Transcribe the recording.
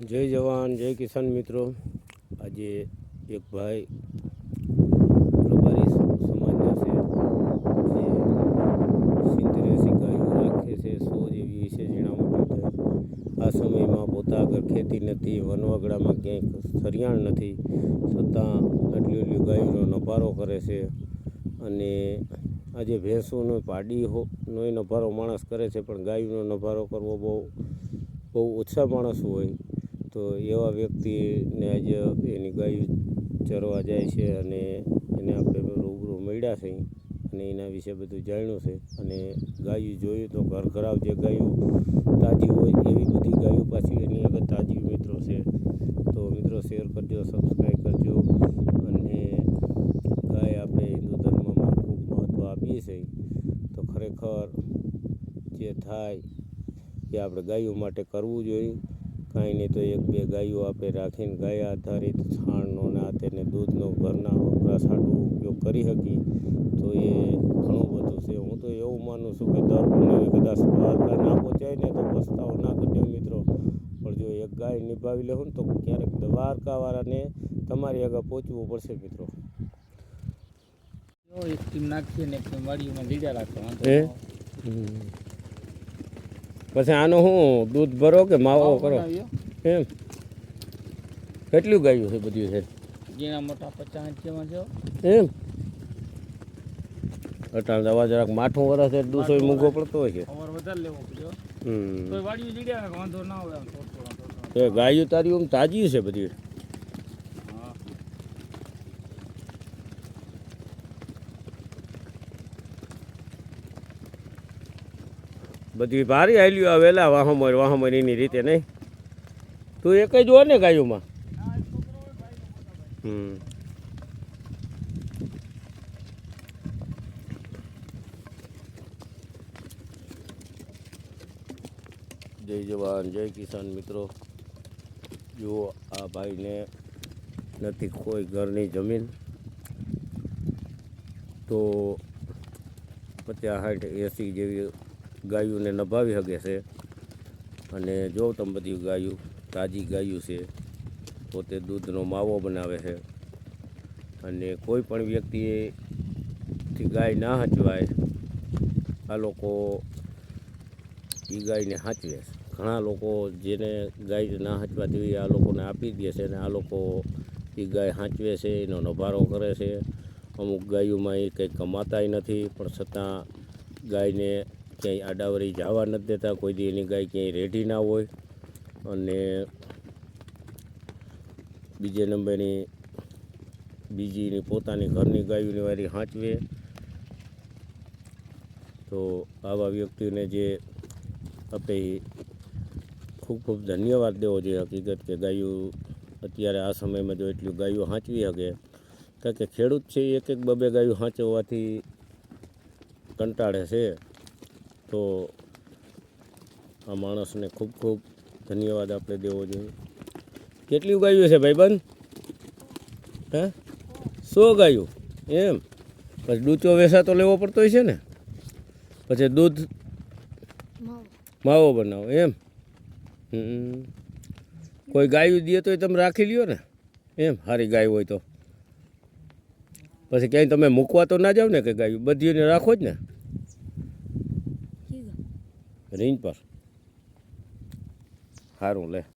જય જવાન, જય કિસાન મિત્રો. આજે એક ભાઈ રબારી સમાજના છે. જે સિત્તેર એંસી ગાયો રાખે છે, સો જેવી છે ઝીણા મોટી આ સમયમાં પોતા આગળ ખેતી નથી, વનવગડામાં ક્યાંય સરિયાણ નથી. છતાં આટલી આટલી ગાયોનો નભારો કરે છે અને આજે ભેંસોનો પાડી હો નોય નભારો માણસ કરે છે, પણ ગાયોનો નભારો કરવો બહુ બહુ ઓછા માણસ હોય. તો એવા વ્યક્તિને આજે એની ગાયો ચરવા જાય છે અને એને આપણે રૂબરૂ મળ્યા છે અને એના વિશે બધું જાણ્યું છે. અને ગાયું જોયું તો ઘર ખરાબ જે ગાયું તાજી હોય એવી બધી ગાયો પાછી એની આગળ તાજી મિત્રો છે. તો મિત્રો શેર કરજો, સબસ્ક્રાઈબ કરજો અને ગાય આપણે હિન્દુ ધર્મમાં ખૂબ મહત્ત્વ આપીએ છીએ તો ખરેખર જે થાય એ આપણે ગાયો માટે કરવું જોઈએ. કાંઈ નહીં તો એક બે ગાયો આપણે રાખીને ગાય આધારિત છાણનો ને તેને દૂધનો ઘરના વપરાશ હાટુ ઉપયોગ કરી શકીએ. તો એ ઘણું બધું છે. હું તો એવું માનું છું કે દર મહિને કદાચ દ્વારકા ના પહોંચાય ને તો પસ્તાવો ના કરજો મિત્રો. પણ જો એક ગાય નિભાવી લેવું ને તો ક્યારેક દ્વારકાવાળાને તમારી આગળ પહોંચવું પડશે મિત્રો. એક ટીમ નાખીએ ને વાડીમાં લીધા રાખે વાંધો હે? ન આવે. પછી આનો શું દૂધ ભરો કે માવો કરો? એમ. કેટલું ગાયું છે બધું છે? ઝીણા મોટા પચાસ જેમાં જો એમ. અટાણ દવા જરાક માઠું વરસ છે દૂસો મૂંઘો પડતો હોય છે. હમ. એ ગાયું તારી આમ તાજી છે બધી. બધી ભારી આવેલી વેલા વાહમોર વાહમોર એની રીતે નહીં. તું એક જ હો ને ગાયુંમાં? હમ. જય જવાન, જય કિસાન મિત્રો. જુઓ, આ ભાઈને નથી કોઈ ઘરની જમીન. તો પચાસ સાઠ એસી જેવી ગાયોને નભાવી શકે છે. અને જો તમે બધી ગાયું તાજી ગાયું છે, પોતે દૂધનો માવો બનાવે છે. અને કોઈ પણ વ્યક્તિએથી ગાય ના હચવાય, આ લોકો એ ગાયને હાંચવે છે. ઘણા લોકો જેને ગાય ના હચવાતી હોય, આ લોકોને આપી દે છે અને આ લોકો એ ગાય હાંચવે છે, એનો નભારો કરે છે. અમુક ગાયોમાં એ કંઈ કમાતાય નથી, પણ છતાં ગાયને ક્યાંય આડાવરી જવા નથી દેતા, કોઈ દી એની ગાય ક્યાંય રેઢી ના હોય. અને બીજે નંબરની બીજીની પોતાની ઘરની ગાયોની વારી સાચવે તો આવા વ્યક્તિને જે આપણે ખૂબ ખૂબ ધન્યવાદ દેવો જોઈએ હકીકત કે ગાયું અત્યારે આ સમયમાં જો એટલી ગાયો સાચવી શકે, કારણ કે ખેડૂત છે, એક એક બબે ગાયો સાચવવાથી કંટાળે છે. તો આ માણસને ખૂબ ખૂબ ધન્યવાદ આપણે દેવો જોઈએ. કેટલી ગાયું છે ભાઈબંધ? હે? સો ગાયું, એમ? પછી ડૂચો વેસા તો લેવો પડતો હોય છે ને? પછી દૂધ માવો બનાવો, એમ. કોઈ ગાયું દે તોય તમે રાખી લ્યો ને, એમ? સારી ગાય હોય તો. પછી ક્યાંય તમે મૂકવા તો ના જાઓ ને કે ગાયું? બધીને રાખો જ ને? રીંગ પર સારું લે